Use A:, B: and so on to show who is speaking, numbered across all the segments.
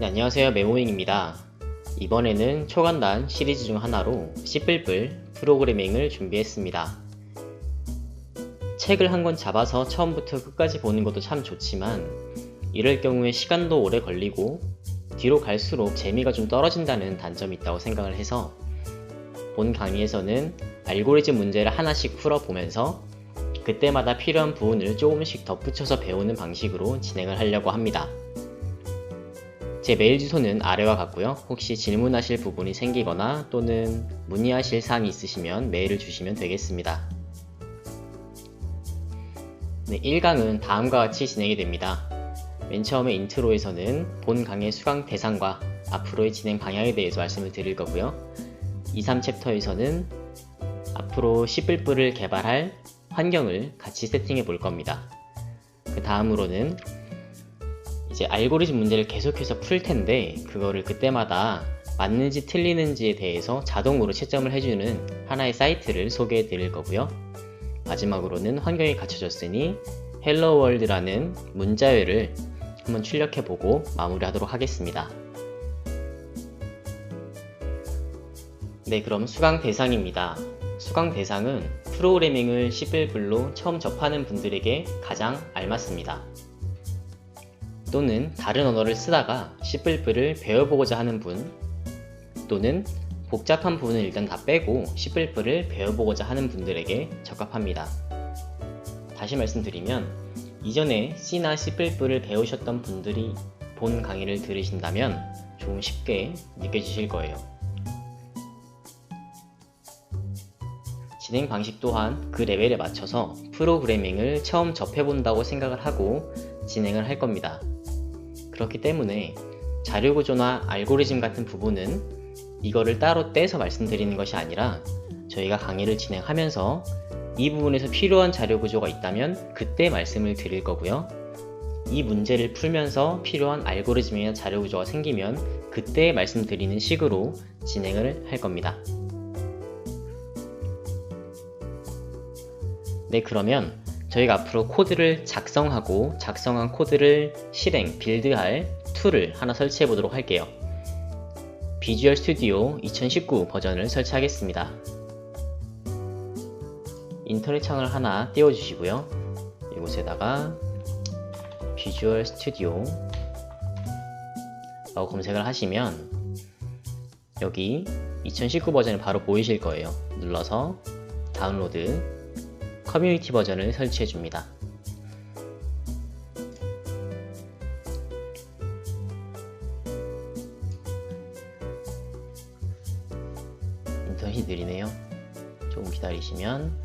A: 네, 안녕하세요 메모잉입니다. 이번에는 초간단 시리즈 중 하나로 씨뿔뿔 프로그래밍을 준비했습니다. 책을 한 권 잡아서 처음부터 끝까지 보는 것도 참 좋지만 이럴 경우에 시간도 오래 걸리고 뒤로 갈수록 재미가 좀 떨어진다는 단점이 있다고 생각을 해서 본 강의에서는 알고리즘 문제를 하나씩 풀어보면서 그때마다 필요한 부분을 조금씩 덧붙여서 배우는 방식으로 진행을 하려고 합니다. 제 메일 주소는 아래와 같고요. 혹시 질문하실 부분이 생기거나 또는 문의하실 사항이 있으시면 메일을 주시면 되겠습니다. 네, 1강은 다음과 같이 진행이 됩니다. 맨 처음에 인트로에서는 본 강의 수강 대상과 앞으로의 진행 방향에 대해서 말씀을 드릴 거고요. 2, 3챕터에서는 앞으로 씨뿔뿔을 개발할 환경을 같이 세팅해 볼 겁니다. 그 다음으로는 이제 알고리즘 문제를 계속해서 풀 텐데 그거를 그때마다 맞는지 틀리는지에 대해서 자동으로 채점을 해주는 하나의 사이트를 소개해 드릴 거고요. 마지막으로는 환경이 갖춰졌으니 헬로 월드라는 문자열을 한번 출력해 보고 마무리하도록 하겠습니다. 네, 그럼 수강 대상입니다. 수강 대상은 프로그래밍을 C++로 처음 접하는 분들에게 가장 알맞습니다. 또는 다른 언어를 쓰다가 C++을 배워보고자 하는 분 또는 복잡한 부분을 일단 다 빼고 C++을 배워보고자 하는 분들에게 적합합니다. 다시 말씀드리면 이전에 C나 C++를 배우셨던 분들이 본 강의를 들으신다면 조금 쉽게 느껴지실 거예요. 진행 방식 또한 그 레벨에 맞춰서 프로그래밍을 처음 접해본다고 생각을 하고 진행을 할 겁니다. 그렇기 때문에 자료 구조나 알고리즘 같은 부분은 이거를 따로 떼서 말씀드리는 것이 아니라 저희가 강의를 진행하면서 이 부분에서 필요한 자료 구조가 있다면 그때 말씀을 드릴 거고요. 이 문제를 풀면서 필요한 알고리즘이나 자료 구조가 생기면 그때 말씀드리는 식으로 진행을 할 겁니다. 네, 그러면 저희가 앞으로 코드를 작성하고 작성한 코드를 실행, 빌드할 툴을 하나 설치해 보도록 할게요. 비주얼 스튜디오 2019 버전을 설치하겠습니다. 인터넷 창을 하나 띄워주시고요. 이곳에다가 비주얼 스튜디오 라고 검색을 하시면 여기 2019 버전이 바로 보이실 거예요. 눌러서 다운로드 커뮤니티 버전을 설치해 줍니다. 인터넷이 느리네요. 조금 기다리시면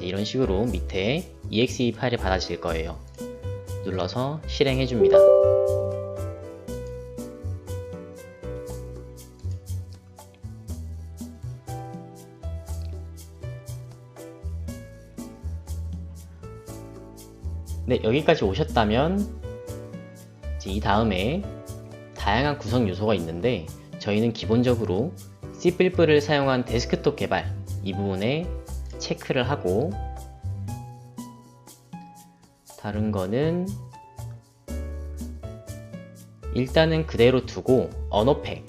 A: 이런 식으로 밑에 exe 파일이 받아질 거예요. 눌러서 실행해 줍니다. 네, 여기까지 오셨다면 이 다음에 다양한 구성 요소가 있는데 저희는 기본적으로 C++을 사용한 데스크톱 개발 이 부분에 체크를 하고 다른 거는 일단은 그대로 두고 언어팩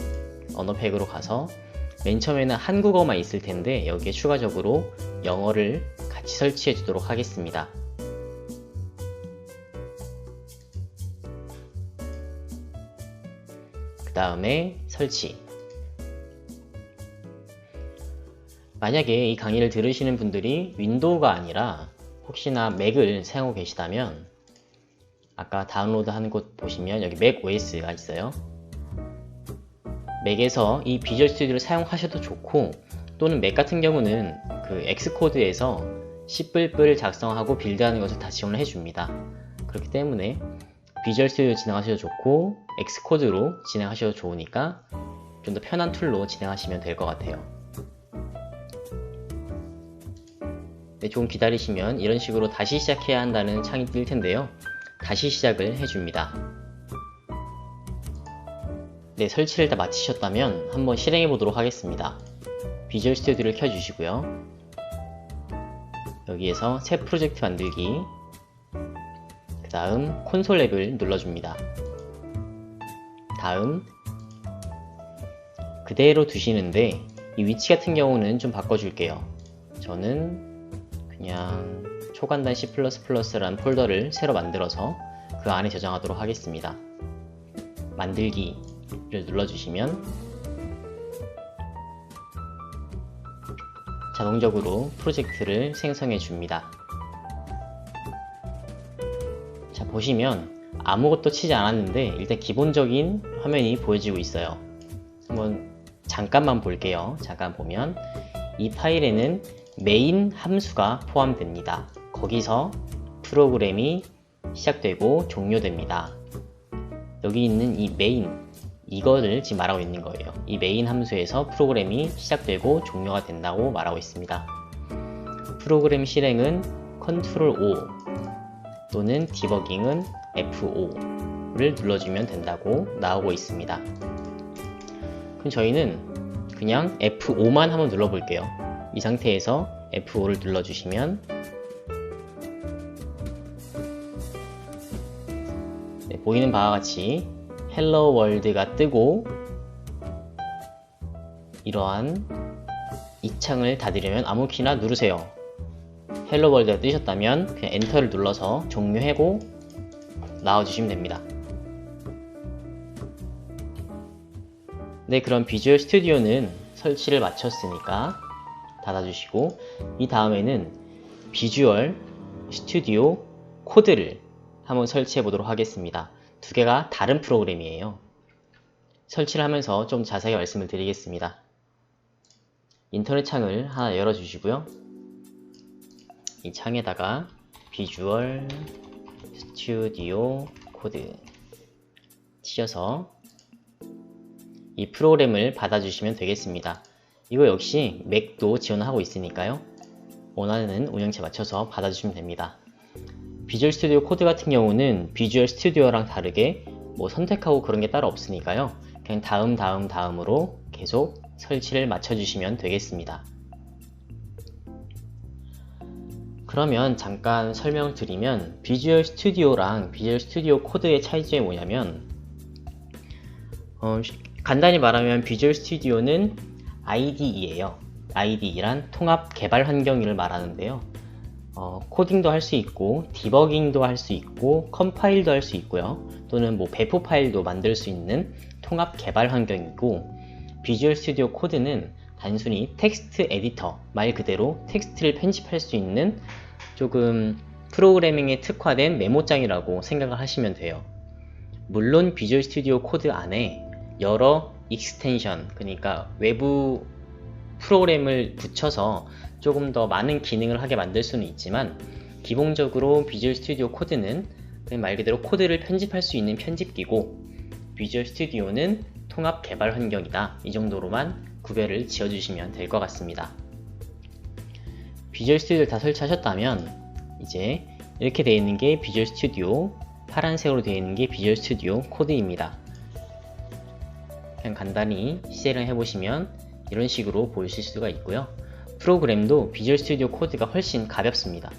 A: 언어팩으로 가서 맨 처음에는 한국어만 있을 텐데 여기에 추가적으로 영어를 같이 설치해 주도록 하겠습니다. 다음에 설치 만약에 이 강의를 들으시는 분들이 윈도우가 아니라 혹시나 맥을 사용하고 계시다면 아까 다운로드 하는 곳 보시면 여기 맥 OS가 있어요. 맥에서 이 비주얼 스튜디오를 사용하셔도 좋고 또는 맥 같은 경우는 그 엑스코드에서 C++을 작성하고 빌드하는 것을 다 지원을 해줍니다. 그렇기 때문에 비주얼 스튜디오 진행하셔도 좋고 엑스코드로 진행하셔도 좋으니까 좀 더 편한 툴로 진행하시면 될 것 같아요. 네, 조금 기다리시면 이런 식으로 다시 시작해야 한다는 창이 뜰 텐데요. 다시 시작을 해줍니다. 네, 설치를 다 마치셨다면 한번 실행해 보도록 하겠습니다. 비주얼 스튜디오를 켜주시고요. 여기에서 새 프로젝트 만들기 그 다음 콘솔 앱을 눌러줍니다. 다음 그대로 두시는데 이 위치 같은 경우는 좀 바꿔줄게요. 저는 그냥 초간단 C++라는 폴더를 새로 만들어서 그 안에 저장하도록 하겠습니다. 만들기를 눌러주시면 자동적으로 프로젝트를 생성해 줍니다. 보시면 아무것도 치지 않았는데 일단 기본적인 화면이 보여지고 있어요. 한번 잠깐만 볼게요. 잠깐 보면 이 파일에는 메인 함수가 포함됩니다. 거기서 프로그램이 시작되고 종료됩니다. 여기 있는 이 메인 이거를 지금 말하고 있는 거예요. 이 메인 함수에서 프로그램이 시작되고 종료가 된다고 말하고 있습니다. 프로그램 실행은 Ctrl O 또는 디버깅은 F5를 눌러주면 된다고 나오고 있습니다. 그럼 저희는 그냥 F5만 한번 눌러볼게요. 이 상태에서 F5를 눌러주시면 네, 보이는 바와 같이 헬로 월드가 뜨고 이러한 이 창을 닫으려면 아무 키나 누르세요. 헬로 월드가 뜨셨다면 그냥 엔터를 눌러서 종료하고 나와주시면 됩니다. 네, 그럼 비주얼 스튜디오는 설치를 마쳤으니까 닫아주시고 이 다음에는 비주얼 스튜디오 코드를 한번 설치해 보도록 하겠습니다. 두 개가 다른 프로그램이에요. 설치를 하면서 좀 자세히 말씀을 드리겠습니다. 인터넷 창을 하나 열어주시고요. 이 창에다가 비주얼 스튜디오 코드 치셔서 이 프로그램을 받아주시면 되겠습니다. 이거 역시 맥도 지원하고 있으니까요. 원하는 운영체 맞춰서 받아주시면 됩니다. 비주얼 스튜디오 코드 같은 경우는 비주얼 스튜디오랑 다르게 뭐 선택하고 그런 게 따로 없으니까요. 그냥 다음 다음 다음으로 계속 설치를 맞춰주시면 되겠습니다. 그러면 잠깐 설명드리면 비주얼 스튜디오랑 비주얼 스튜디오 코드의 차이점이 뭐냐면 어, 간단히 말하면 비주얼 스튜디오는 IDE예요. IDE란 통합 개발 환경을 말하는데요. 어, 코딩도 할 수 있고 디버깅도 할 수 있고 컴파일도 할 수 있고요. 또는 뭐 배포 파일도 만들 수 있는 통합 개발 환경이고 비주얼 스튜디오 코드는 단순히 텍스트 에디터 말 그대로 텍스트를 편집할 수 있는 조금 프로그래밍에 특화된 메모장이라고 생각을 하시면 돼요. 물론 비주얼 스튜디오 코드 안에 여러 익스텐션 그러니까 외부 프로그램을 붙여서 조금 더 많은 기능을 하게 만들 수는 있지만 기본적으로 비주얼 스튜디오 코드는 말 그대로 코드를 편집할 수 있는 편집기고 비주얼 스튜디오는 통합 개발 환경이다. 이 정도로만 구별을 지어주시면 될 것 같습니다. 비주얼 스튜디오를 다 설치하셨다면 이제 이렇게 되어 있는 게 비주얼 스튜디오 파란색으로 되어 있는 게 비주얼 스튜디오 코드입니다. 그냥 간단히 실행을 해보시면 이런 식으로 보실 수가 있고요. 프로그램도 비주얼 스튜디오 코드가 훨씬 가볍습니다.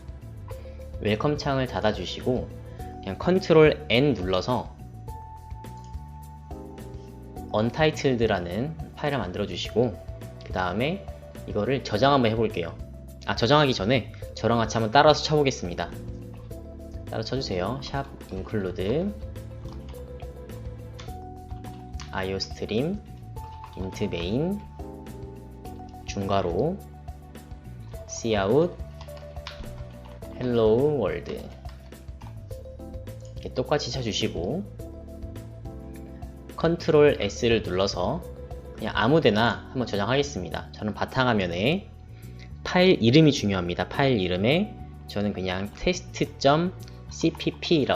A: 웰컴 창을 닫아주시고 그냥 컨트롤 N 눌러서 untitled라는 파일을 만들어 주시고 그 다음에 이거를 저장 한번 해볼게요. 아 저장하기 전에 저랑 같이 한번 따라서 쳐보겠습니다. 따라 쳐주세요. 샵 include iostream int main 중괄호 cout hello world 똑같이 쳐주시고 컨트롤 S를 눌러서 그냥 아무데나 한번 저장하겠습니다. 저는 바탕화면에 파일 이름이 중요합니다. 파일 이름에 저는 그냥 test.cpp라고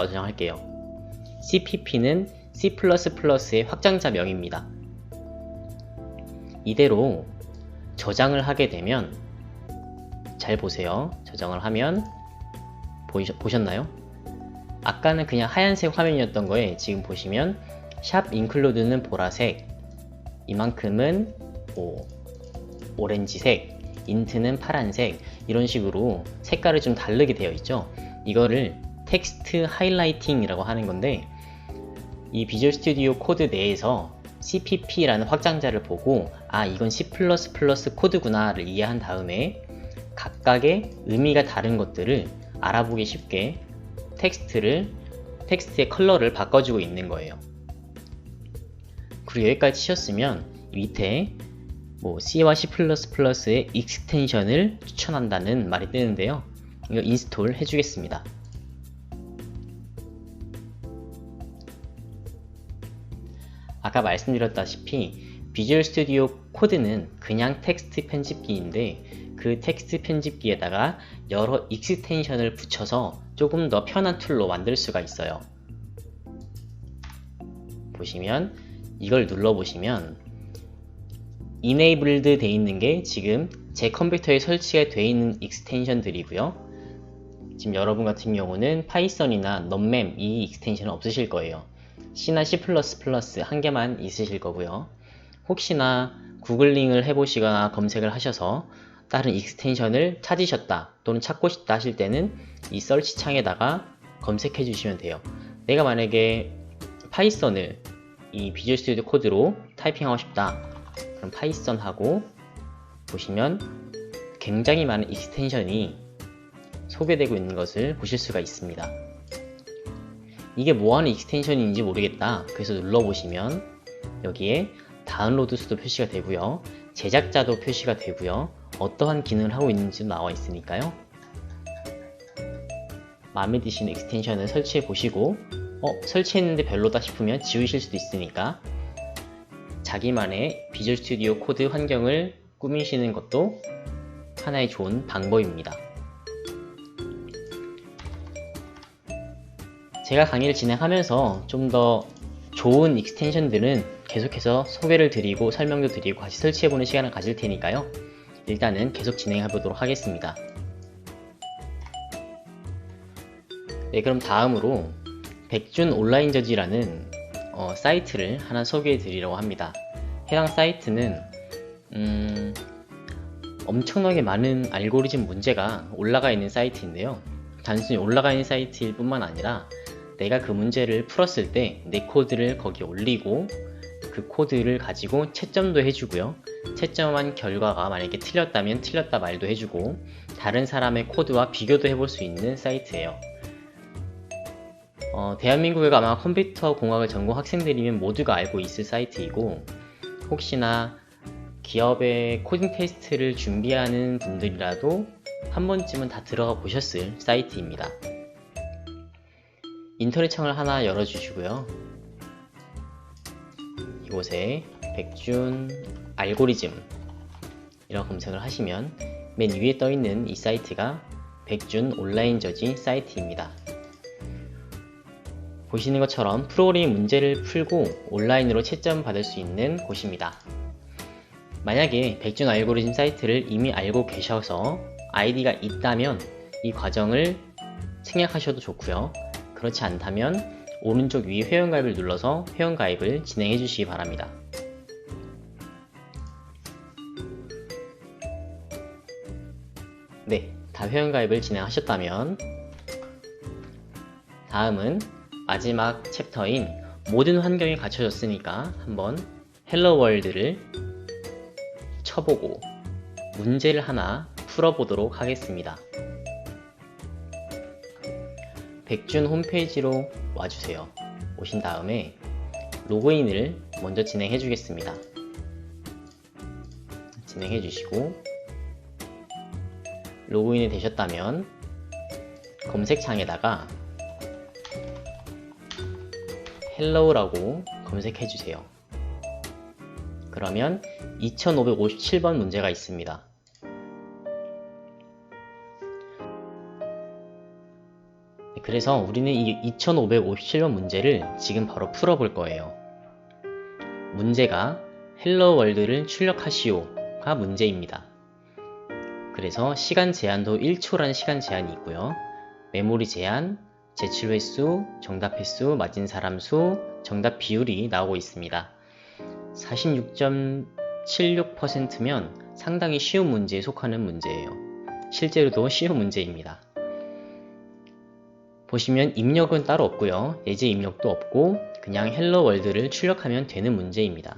A: 저장할게요. cpp는 C++의 확장자명입니다. 이대로 저장을 하게 되면 잘 보세요. 저장을 하면 보이셨, 보셨나요? 아까는 그냥 하얀색 화면이었던 거에 지금 보시면 샵 include는 보라색 이만큼은 오, 오렌지색 인트는 파란색 이런 식으로 색깔을 좀 다르게 되어 있죠. 이거를 텍스트 하이라이팅이라고 하는 건데 이 비주얼 스튜디오 코드 내에서 CPP라는 확장자를 보고 아 이건 C++ 코드구나를 이해한 다음에 각각의 의미가 다른 것들을 알아보기 쉽게 텍스트를 텍스트의 컬러를 바꿔주고 있는 거예요. 그리고 여기까지 치셨으면 밑에 뭐 C와 C++의 익스텐션을 추천한다는 말이 뜨는데요. 이거 인스톨 해주겠습니다. 아까 말씀드렸다시피 비주얼 스튜디오 코드는 그냥 텍스트 편집기인데 그 텍스트 편집기에다가 여러 익스텐션을 붙여서 조금 더 편한 툴로 만들 수가 있어요. 보시면 이걸 눌러보시면 enabled 돼 있는 게 지금 제 컴퓨터에 설치가 돼 있는 익스텐션들이고요. 지금 여러분 같은 경우는 파이썬이나 넘맵 이 익스텐션은 없으실 거예요. C나 C++ 한 개만 있으실 거고요. 혹시나 구글링을 해보시거나 검색을 하셔서 다른 익스텐션을 찾으셨다 또는 찾고 싶다 하실 때는 이 설치 창에다가 검색해 주시면 돼요. 내가 만약에 파이썬을 이 비주얼 스튜디오 코드로 타이핑하고 싶다. 그럼 파이썬 하고 보시면 굉장히 많은 익스텐션이 소개되고 있는 것을 보실 수가 있습니다. 이게 뭐하는 익스텐션인지 모르겠다. 그래서 눌러보시면 여기에 다운로드 수도 표시가 되고요. 제작자도 표시가 되고요. 어떠한 기능을 하고 있는지도 나와 있으니까요. 마음에 드시는 익스텐션을 설치해 보시고 어, 설치했는데 별로다 싶으면 지우실 수도 있으니까 자기만의 비주얼 스튜디오 코드 환경을 꾸미시는 것도 하나의 좋은 방법입니다. 제가 강의를 진행하면서 좀 더 좋은 익스텐션들은 계속해서 소개를 드리고 설명도 드리고 같이 설치해보는 시간을 가질 테니까요. 일단은 계속 진행해 보도록 하겠습니다. 네, 그럼 다음으로 백준 온라인 저지라는 어, 사이트를 하나 소개해 드리려고 합니다. 해당 사이트는 음, 엄청나게 많은 알고리즘 문제가 올라가 있는 사이트인데요. 단순히 올라가 있는 사이트일 뿐만 아니라 내가 그 문제를 풀었을 때 내 코드를 거기에 올리고 그 코드를 가지고 채점도 해주고요. 채점한 결과가 만약에 틀렸다면 틀렸다 말도 해주고 다른 사람의 코드와 비교도 해볼 수 있는 사이트예요. 어, 대한민국에 아마 컴퓨터 공학을 전공 학생들이면 모두가 알고 있을 사이트이고 혹시나 기업의 코딩 테스트를 준비하는 분들이라도 한 번쯤은 다 들어가 보셨을 사이트입니다. 인터넷 창을 하나 열어주시고요. 이곳에 백준 알고리즘 이라고 검색을 하시면 맨 위에 떠 있는 이 사이트가 백준 온라인 저지 사이트입니다. 보시는 것처럼 프로그래밍 문제를 풀고 온라인으로 채점 받을 수 있는 곳입니다. 만약에 백준 알고리즘 사이트를 이미 알고 계셔서 아이디가 있다면 이 과정을 생략하셔도 좋고요. 그렇지 않다면 오른쪽 위 회원가입을 눌러서 회원가입을 진행해 주시기 바랍니다. 네, 다 회원가입을 진행하셨다면 다음은 마지막 챕터인 모든 환경이 갖춰졌으니까 한번 헬로 월드를 쳐보고 문제를 하나 풀어보도록 하겠습니다. 백준 홈페이지로 와주세요. 오신 다음에 로그인을 먼저 진행해 주겠습니다. 진행해 주시고 로그인이 되셨다면 검색창에다가 hello라고 검색해 주세요. 그러면 2557번 문제가 있습니다. 네, 그래서 우리는 이 2557번 문제를 지금 바로 풀어볼 거예요. 문제가 헬로 월드를 출력하시오가 문제입니다. 그래서 시간 제한도 1초라는 시간 제한이 있고요. 메모리 제한, 제출 횟수, 정답 횟수, 맞은 사람 수, 정답 비율이 나오고 있습니다. 46.76%면 상당히 쉬운 문제에 속하는 문제예요. 실제로도 쉬운 문제입니다. 보시면 입력은 따로 없고요. 예제 입력도 없고 그냥 헬로 월드를 출력하면 되는 문제입니다.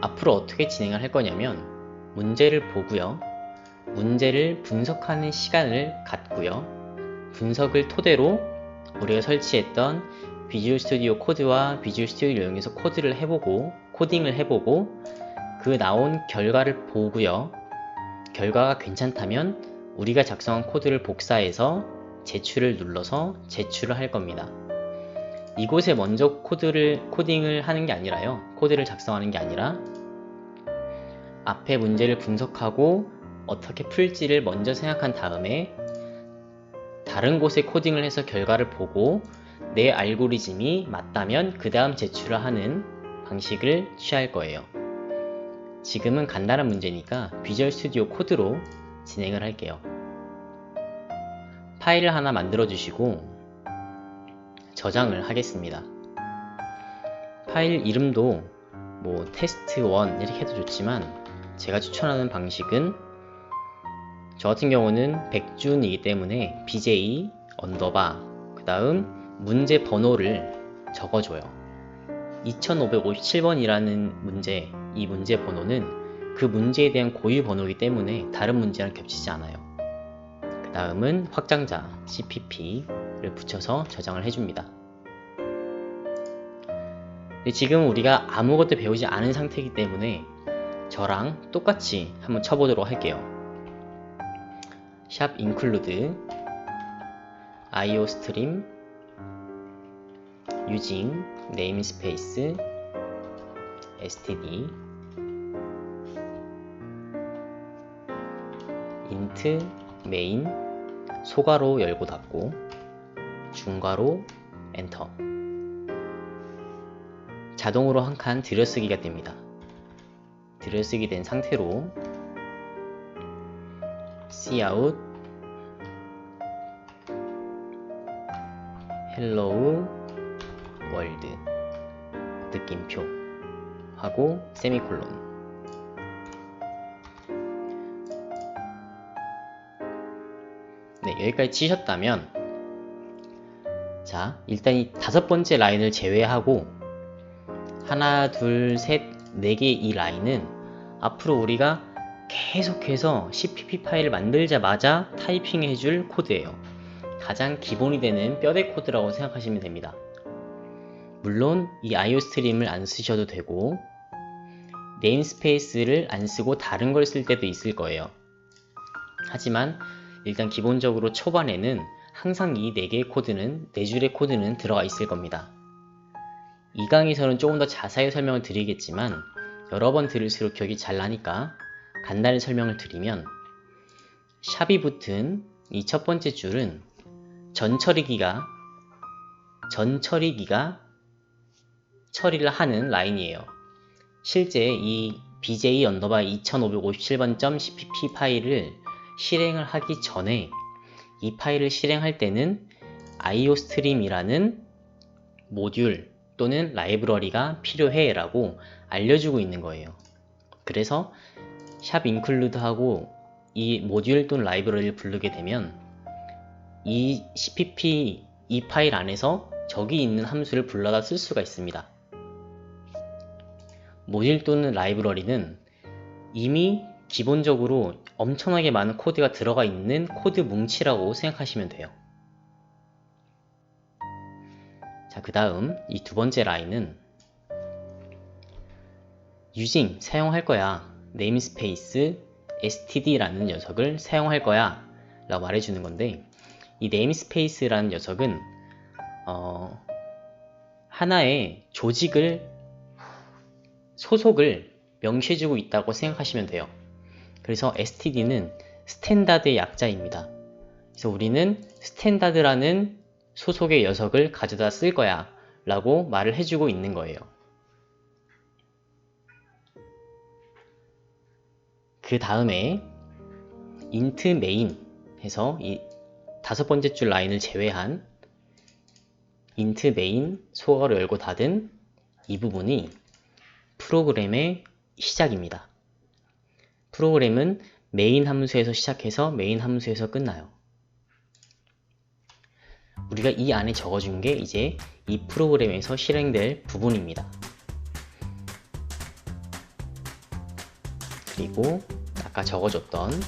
A: 앞으로 어떻게 진행을 할 거냐면 문제를 보고요. 문제를 분석하는 시간을 갖고요. 분석을 토대로 우리가 설치했던 비주얼 스튜디오 코드와 비주얼 스튜디오를 이용해서 코드를 해보고 코딩을 해보고 그 나온 결과를 보고요. 결과가 괜찮다면 우리가 작성한 코드를 복사해서 제출을 눌러서 제출을 할 겁니다. 이곳에 먼저 코드를 코딩을 하는 게 아니라요. 코드를 작성하는 게 아니라 앞에 문제를 분석하고 어떻게 풀지를 먼저 생각한 다음에 다른 곳에 코딩을 해서 결과를 보고 내 알고리즘이 맞다면 그 다음 제출을 하는 방식을 취할 거예요. 지금은 간단한 문제니까 비주얼 스튜디오 코드로 진행을 할게요. 파일을 하나 만들어 주시고 저장을 하겠습니다. 파일 이름도 뭐 테스트 1 이렇게 해도 좋지만 제가 추천하는 방식은 저 같은 경우는 백준이기 때문에 bj 언더바 그 다음 문제 번호를 적어줘요. 2557번이라는 문제, 이 문제 번호는 그 문제에 대한 고유 번호이기 때문에 다른 문제랑 겹치지 않아요. 그 다음은 확장자 cpp를 붙여서 저장을 해줍니다. 지금 우리가 아무것도 배우지 않은 상태이기 때문에 저랑 똑같이 한번 쳐보도록 할게요. 샵 include iostream using namespace std int main 소괄호 열고 닫고 중괄호 엔터 자동으로 한 칸 들여쓰기가 됩니다. 들여쓰기 된 상태로 cout hello world. 느낌표. 하고 세미콜론. 네 여기까지 치셨다면 자 일단 이 다섯 번째 라인을 제외하고 하나 둘 셋 네 개 이 라인은 앞으로 우리가 계속해서 CPP 파일을 만들자마자 타이핑해줄 코드예요. 가장 기본이 되는 뼈대 코드라고 생각하시면 됩니다. 물론 이 IO 스트림을 안 쓰셔도 되고 네임스페이스를 안 쓰고 다른 걸 쓸 때도 있을 거예요. 하지만 일단 기본적으로 초반에는 항상 이 4개의 코드는 4줄의 코드는 들어가 있을 겁니다. 이 강의에서는 조금 더 자세히 설명을 드리겠지만 여러 번 들을수록 기억이 잘 나니까 간단히 설명을 드리면 샵이 붙은 이 첫 번째 줄은 전처리기가 전처리기가 처리를 하는 라인이에요. 실제 이 bj 언더바 2557번.cpp 파일을 실행을 하기 전에 이 파일을 실행할 때는 iostream이라는 모듈 또는 라이브러리가 필요해 라고 알려주고 있는 거예요. 그래서 샵 include 하고 이 모듈 또는 라이브러리를 부르게 되면 이 cpp 이 파일 안에서 저기 있는 함수를 불러다 쓸 수가 있습니다. 모듈 또는 라이브러리는 이미 기본적으로 엄청나게 많은 코드가 들어가 있는 코드 뭉치라고 생각하시면 돼요. 자, 그 다음 이 두 번째 라인은 using 사용할 거야. Namespace std라는 녀석을 사용할 거야. 라고 말해주는 건데 이 namespace라는 녀석은 어, 하나의 조직을 소속을 명시해주고 있다고 생각하시면 돼요. 그래서 std는 스탠다드의 약자입니다. 그래서 우리는 스탠다드라는 소속의 녀석을 가져다 쓸 거야 라고 말을 해주고 있는 거예요. 그 다음에 int main 해서 이 다섯 번째 줄 라인을 제외한 int main 소괄호 열고 닫은 이 부분이 프로그램의 시작입니다. 프로그램은 메인 함수에서 시작해서 메인 함수에서 끝나요. 우리가 이 안에 적어준 게 이제 이 프로그램에서 실행될 부분입니다. 그리고 아까 적어줬던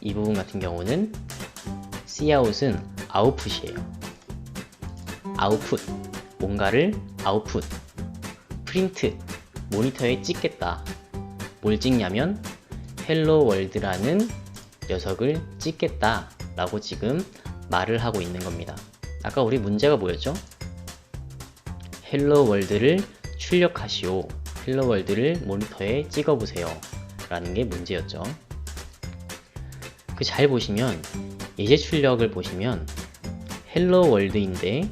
A: 이 부분 같은 경우는 Cout은 아웃풋이에요. 아웃풋, 뭔가를 아웃풋, 프린트, 모니터에 찍겠다. 뭘 찍냐면 헬로 월드라는 녀석을 찍겠다 라고 지금 말을 하고 있는 겁니다. 아까 우리 문제가 뭐였죠? 헬로 월드를 출력하시오. 헬로 월드를 모니터에 찍어보세요. 라는 게 문제였죠. 그 잘 보시면 예제 출력을 보시면 헬로 월드인데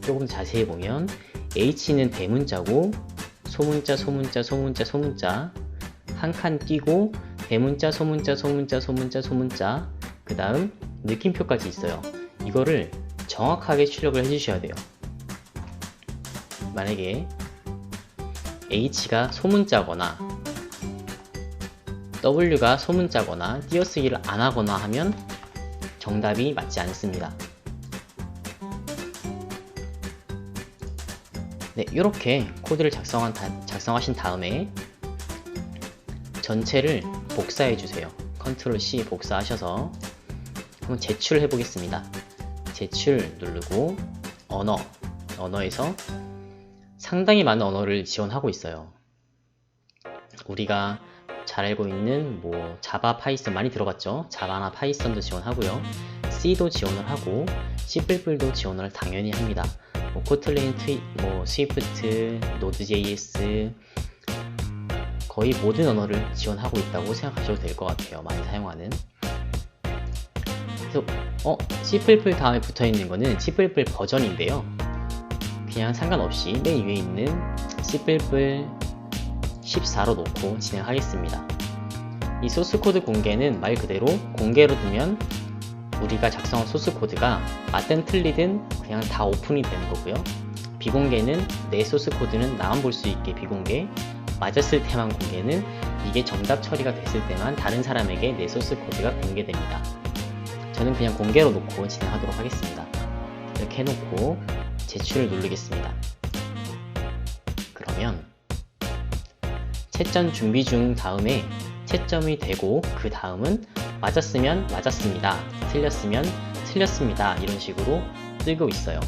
A: 조금 자세히 보면 H는 대문자고 소문자 소문자 소문자 소문자 한칸 띄고 대문자 소문자 소문자 소문자 소문자 그 다음 느낌표까지 있어요 이거를 정확하게 출력을 해주셔야 돼요 만약에 H가 소문자거나 W가 소문자거나 띄어쓰기를 안 하거나 하면 정답이 맞지 않습니다. 네, 이렇게 코드를 작성한 다, 작성하신 다음에 전체를 복사해 주세요. 컨트롤 C 복사하셔서 한번 제출해 보겠습니다. 제출 누르고 언어, 언어에서 상당히 많은 언어를 지원하고 있어요. 우리가 잘 알고 있는 뭐 자바, 파이썬 많이 들어봤죠? 자바나 파이썬도 지원하고요. C도 지원을 하고 C++도 지원을 당연히 합니다. 뭐 코틀린, 트위, 뭐 스위프트, 노드.js 거의 모든 언어를 지원하고 있다고 생각하셔도 될 것 같아요. 많이 사용하는. 그래서 어 C++ 다음에 붙어 있는 거는 C++ 버전인데요. 그냥 상관없이 맨 위에 있는 C++ 14로 놓고 진행하겠습니다. 이 소스 코드 공개는 말 그대로 공개로 두면 우리가 작성한 소스 코드가 맞든 틀리든 그냥 다 오픈이 되는 거고요. 비공개는 내 소스 코드는 나만 볼 수 있게 비공개, 맞았을 때만 공개는 이게 정답 처리가 됐을 때만 다른 사람에게 내 소스 코드가 공개됩니다. 저는 그냥 공개로 놓고 진행하도록 하겠습니다. 이렇게 해놓고 제출을 누르겠습니다. 그러면 채점 준비 중 다음에 채점이 되고 그 다음은 맞았으면 맞았습니다. 틀렸으면 틀렸습니다. 이런 식으로 뜨고 있어요.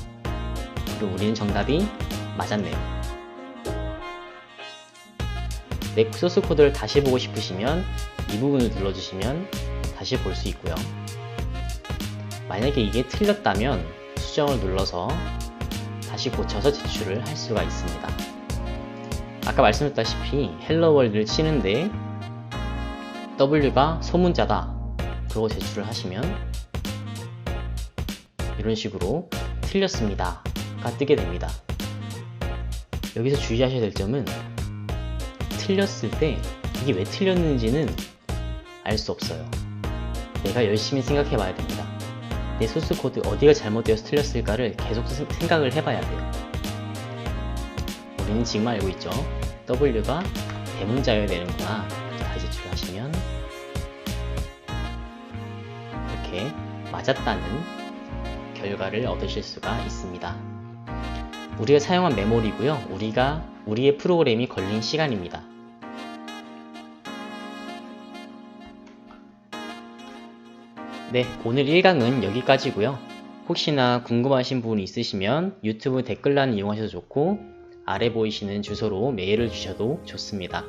A: 그리고 우리는 정답이 맞았네요. 내 소스 코드를 다시 보고 싶으시면 이 부분을 눌러주시면 다시 볼 수 있고요. 만약에 이게 틀렸다면 수정을 눌러서 다시 고쳐서 제출을 할 수가 있습니다. 아까 말씀드렸다시피 헬로 월드를 치는데 W가 소문자다. 그러고 제출을 하시면 이런 식으로 틀렸습니다. 가 뜨게 됩니다. 여기서 주의하셔야 될 점은 틀렸을 때 이게 왜 틀렸는지는 알 수 없어요. 내가 열심히 생각해 봐야 됩니다. 내 소스 코드 어디가 잘못되어서 틀렸을까를 계속 생- 생각을 해봐야 돼요. 우리는 지금 알고 있죠. W가 대문자여야 되는구나. 다시 제출하시면 이렇게 맞았다는 결과를 얻으실 수가 있습니다. 우리가 사용한 메모리고요. 우리가 우리의 프로그램이 걸린 시간입니다. 네, 오늘 1강은 여기까지고요. 혹시나 궁금하신 부분이 있으시면 유튜브 댓글란을 이용하셔도 좋고 아래 보이시는 주소로 메일을 주셔도 좋습니다.